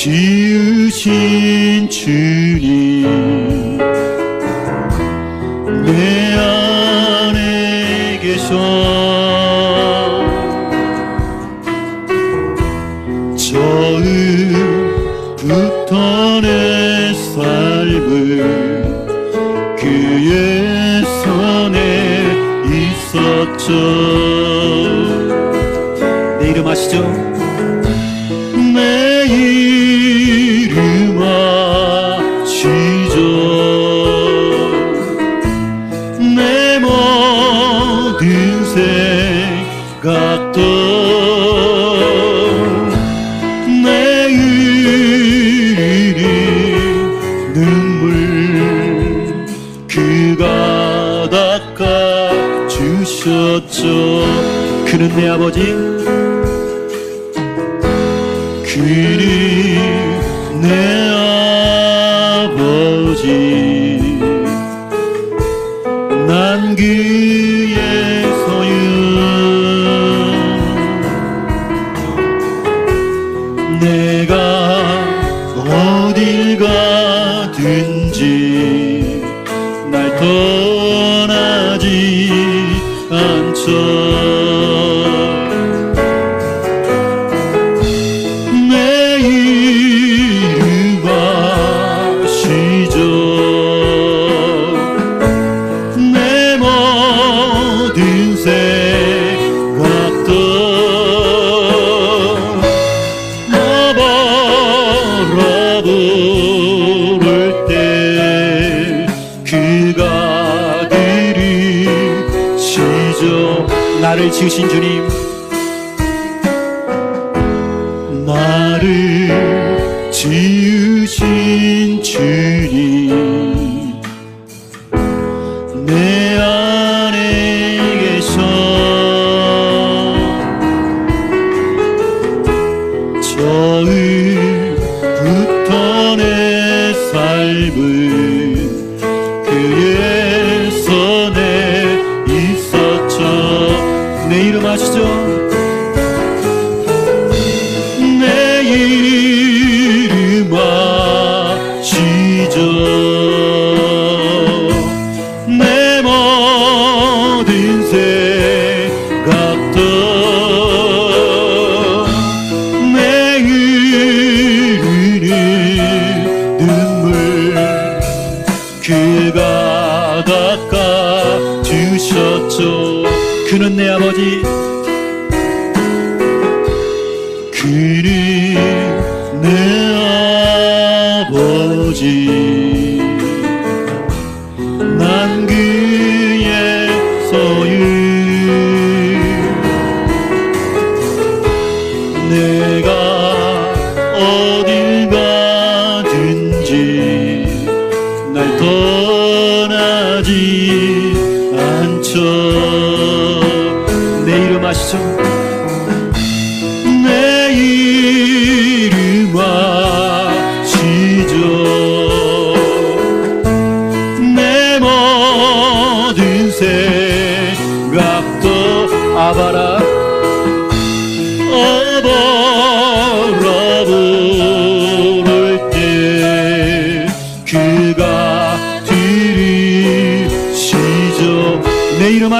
지으신 주님. 닦아 주셨죠. 그는 내 아버지. 그는 내 외心우신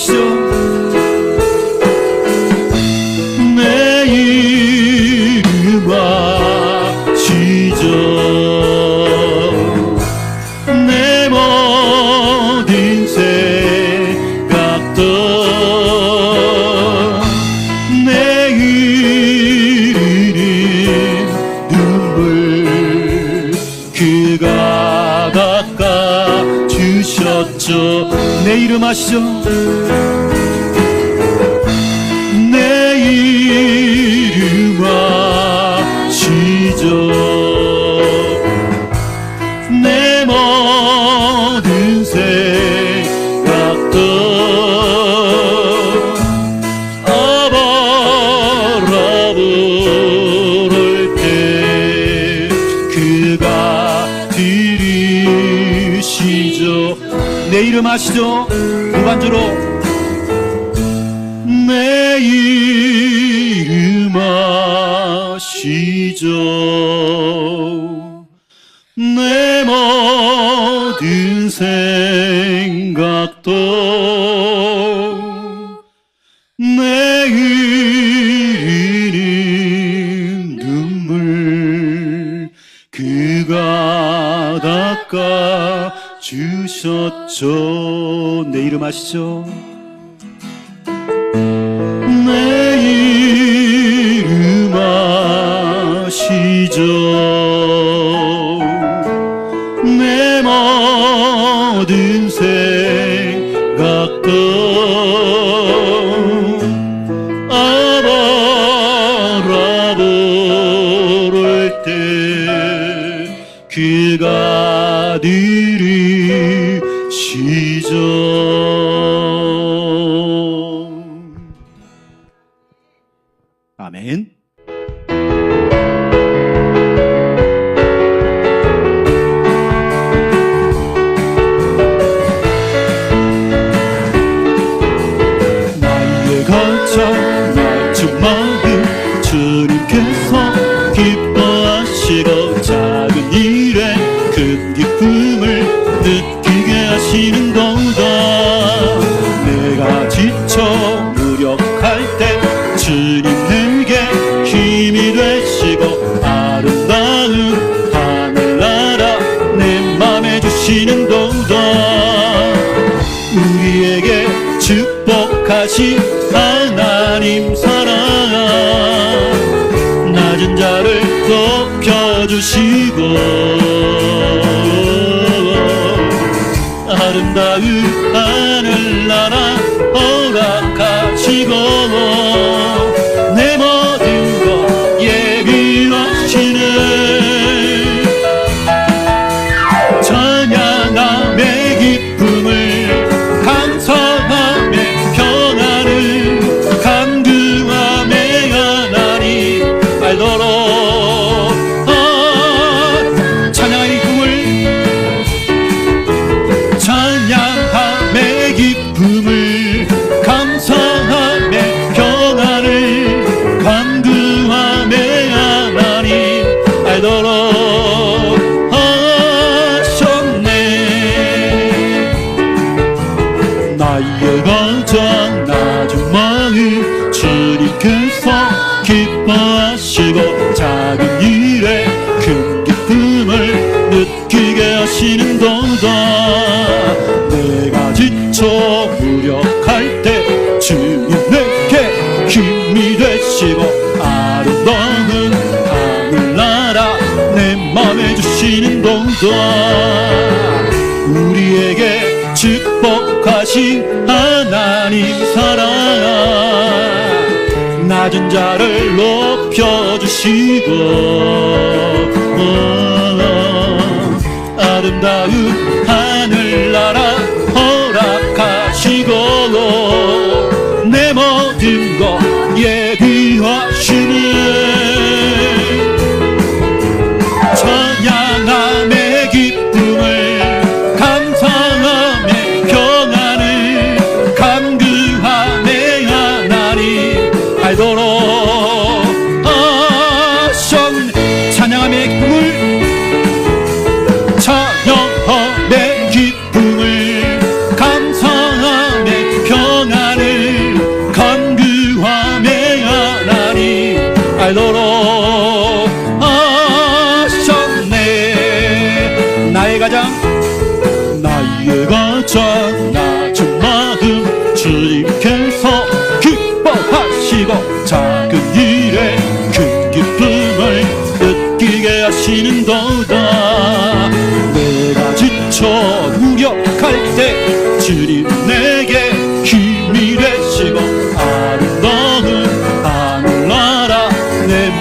마셔 내일 마시죠 내 모든 생각도 내일 눈물 그가 가까 주내 이름 아시죠? 지금 아시죠? 무반주로 내 이름 아시죠? 내 모든 생각도 내 주셨죠. 내 이름 아시죠? 기도와 우리에게 축복하신 하나님 사랑. 낮은 자를 높여주시고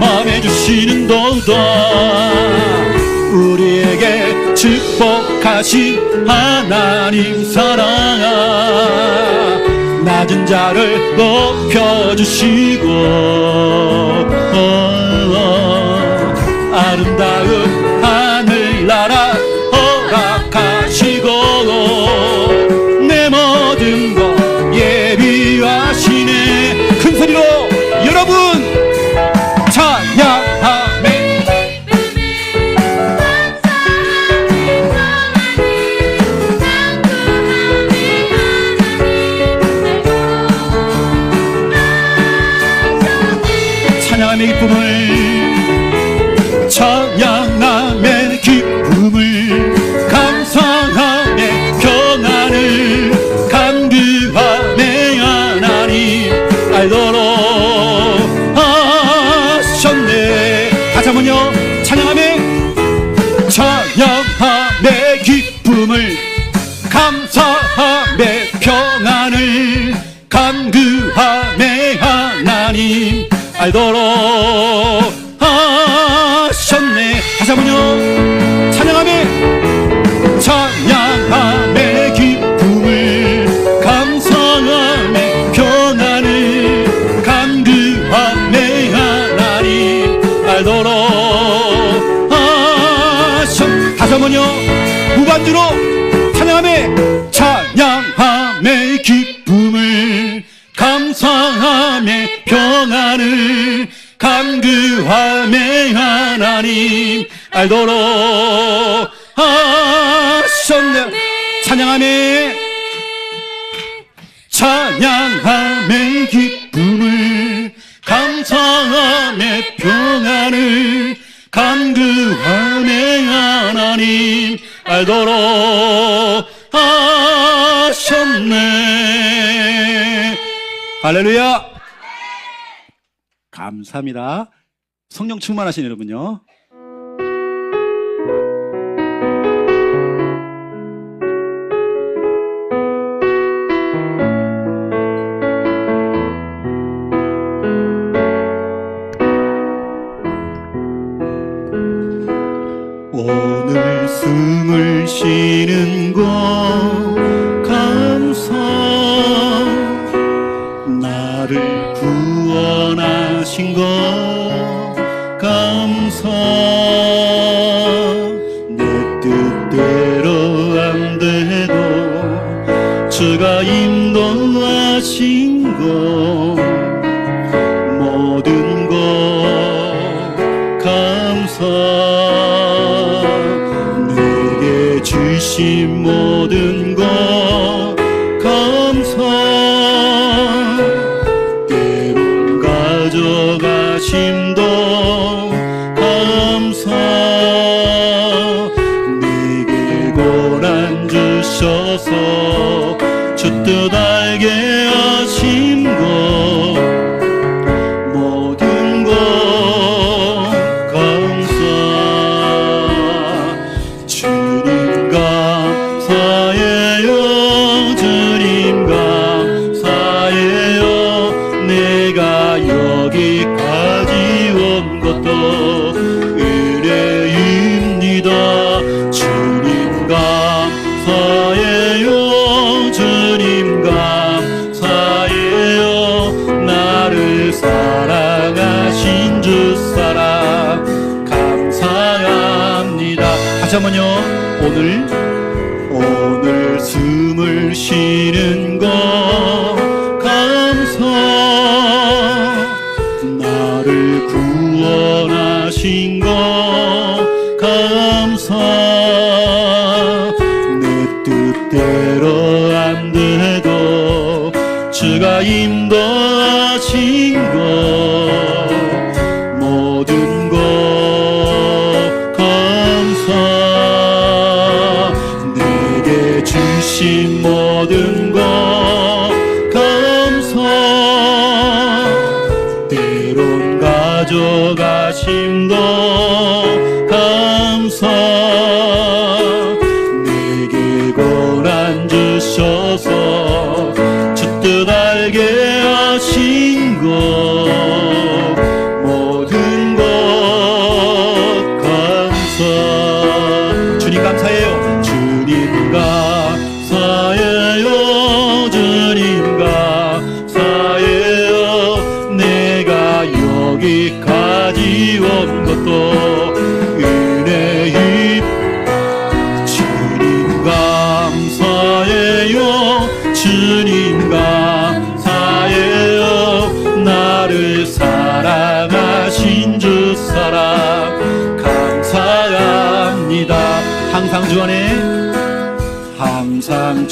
마음에 주시는 도다 우리에게 축복하신 하나님 사랑아 낮은 자를 높여주시고 어, 어, 아름다운 나를 감구함에 하나님 알도록 하셨네. 찬양함에 찬양함에 기쁨을 감사함에 평안을 감구함에 하나님 알도록 하셨네. 할렐루야. 감사합니다. 성령 충만하신 여러분요. 오늘 숨을 쉬는 곳 감사. 내 뜻대로 안 되고 주가 인도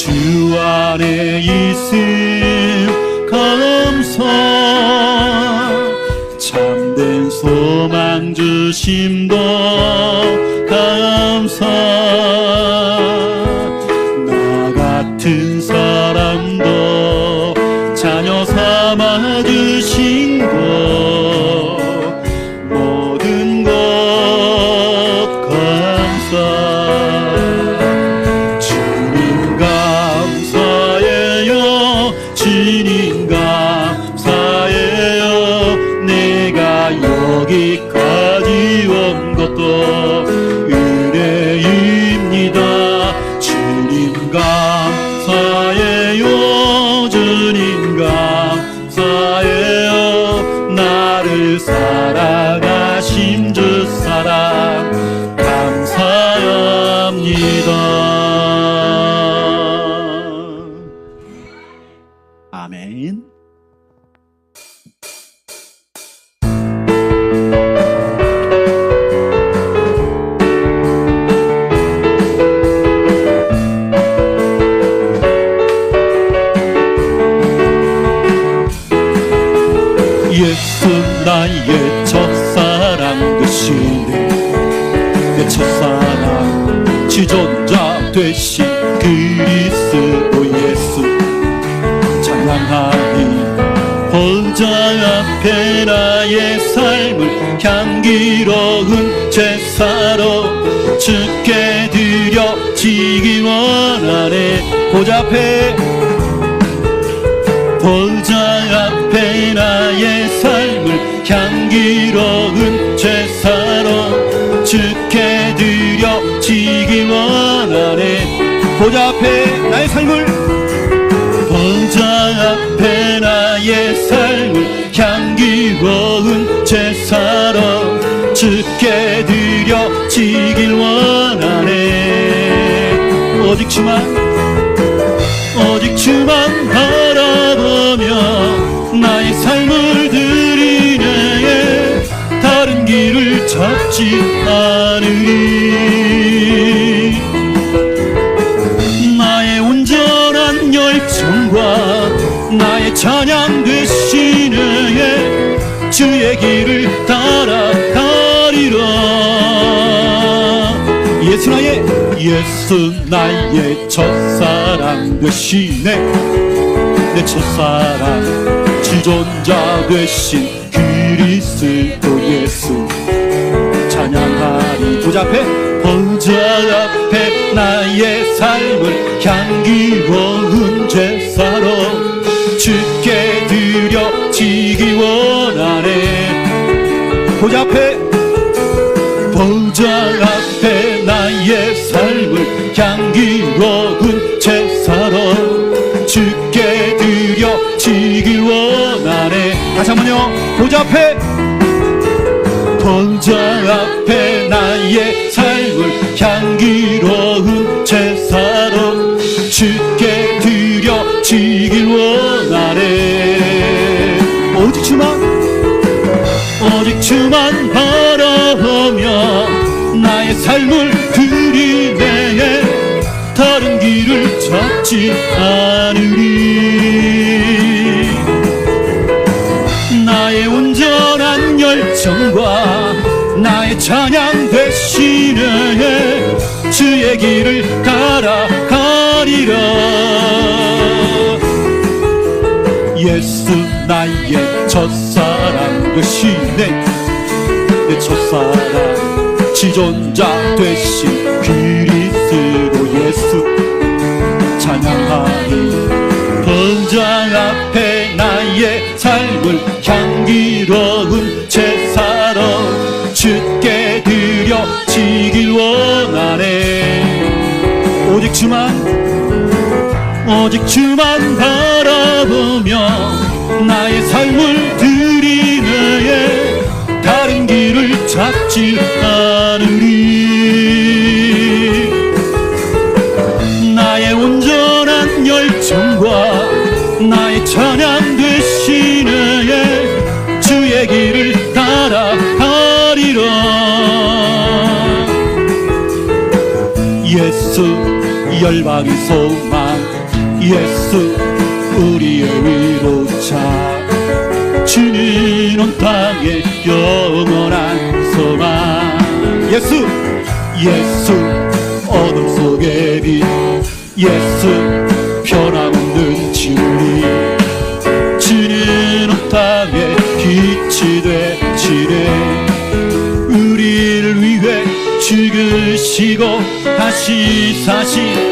주 아래 있음 감사. 참된 소망 주심 더 구원자 되신 그리스도 예수. 찬양하니 혼자 앞에 나의 삶을 향기로운 제사로 죽게 드려 지기 원하네 보좌 앞에 보좌 앞에 나의 삶을 향기로운 제사로 죽게 보좌 앞에 나의 삶을. 보좌 앞에 나의 삶을 향기로운 제사로 주께 드려 지길 원하네. 오직 주만 오직 주만 바라보며 나의 삶을 드리네. 다른 길을 찾지 않으리 예수 나의 첫사랑 되시네 내 첫사랑 지존자 되신 그리스도 예수. 찬양하리. 보좌 앞에 보좌 앞에 나의 삶을 향기로운 제사로 주께 드려 지기 원하네. 보좌 앞에 삶을 향기로운 제사로 주께 드려지기 원하네 다시 한번요. 보좌 앞에. 보좌 앞에 나의 삶을 향기로 않으리 나의 온전한 열정과 나의 찬양 대신에 주의 길을 따라가리라. 예수 나의 첫사랑 되시네. 내 첫사랑 지존자 되신 그리스도 예수 찬양하리. 번장 앞에 나의 삶을 향기로운 제사로 주께 드려 지길 원하네. 오직 주만 오직 주만 바라보며 나의 삶을 드리네 다른 길을 찾지 않으리 열방의 소망 예수 우리의 위로자. 주는 온 땅의 영원한 소망. 예수 예수 어둠 속의 빛 예수 변함없는 진리. 주는 온 땅의 빛이 되시네. 우리를 위해 죽으시고 다시 사신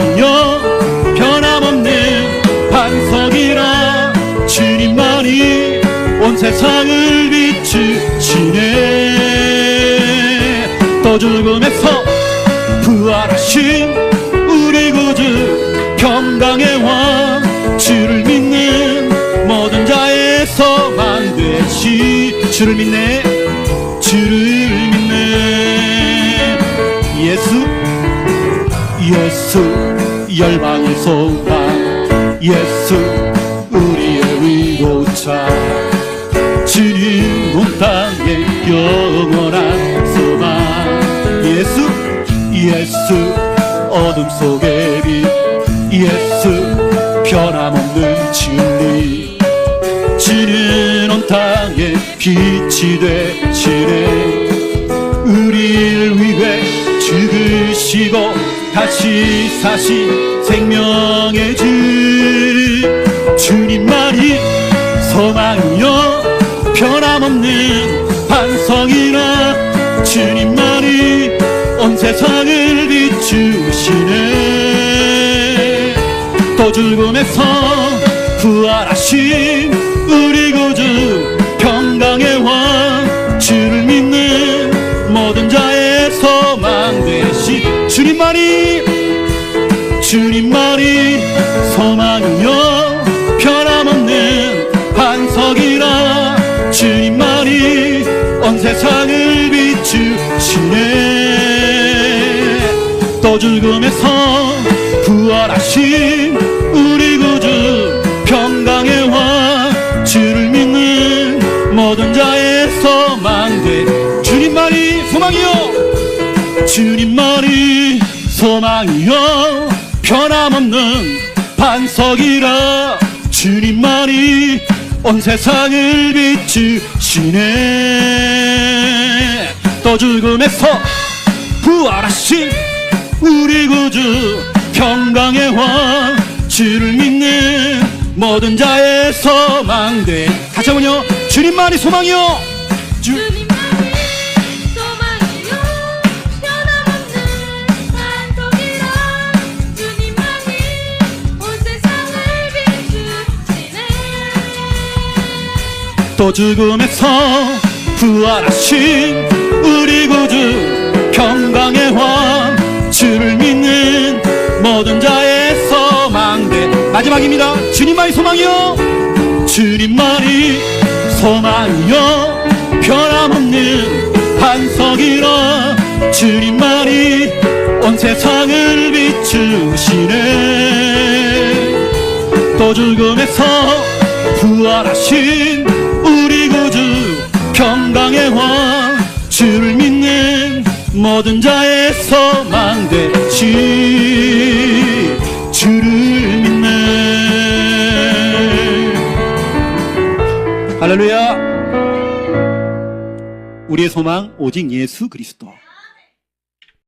소망이요 변함없는 반석이라 주님만이 온 세상을 비추시네. 또 죽음에서 부활하신 우리 구주 평강의 왕 주를 믿는 모든 소망 되시. 주를 믿네. 주를 믿네. 예수 예수 열방의 소망 예수 우리의 위로자 주님 온 땅의 영원한 소망. 예수 예수 어둠 속의 빛 예수 변함없는 진리. 주는 온 땅에 빛이 되시네. 우리를 위해 죽으시고 다시 사신 생명의 주. 주님만이 소망이요. 변함없는 반성이나 주님만이 온 세상을 비추시네. 또 죽음에서 부활하신 우리 구주 평강의 왕 주를 믿는 주님만이 주님만이 소망이요 변함없는 반석이라 주님만이 온 세상을 비추시네. 또 죽음에서 부활하신 우리 구주 평강의 왕 주를 믿는 모든 자의 주님만이 소망이요 변함없는 반석이라 주님만이 온 세상을 비추시네. 또 죽음에서 부활하신 우리 구주 평강의 왕 주를 믿는 모든 자의 소망돼 같이 한번요. 주님만이 소망이요 또 죽음에서 부활하신 우리 구주 평강의 왕 주를 믿는 모든 자의 소망대. 마지막입니다. 주님만이 소망이요? 주님만이 소망이요? 변함없는 반석이라 주님만이 온 세상을 비추시네. 또 죽음에서 부활하신 왕 주를 믿는 모든 자의 소망 되시 주를 믿네. 할렐루야. 우리의 소망 오직 예수 그리스도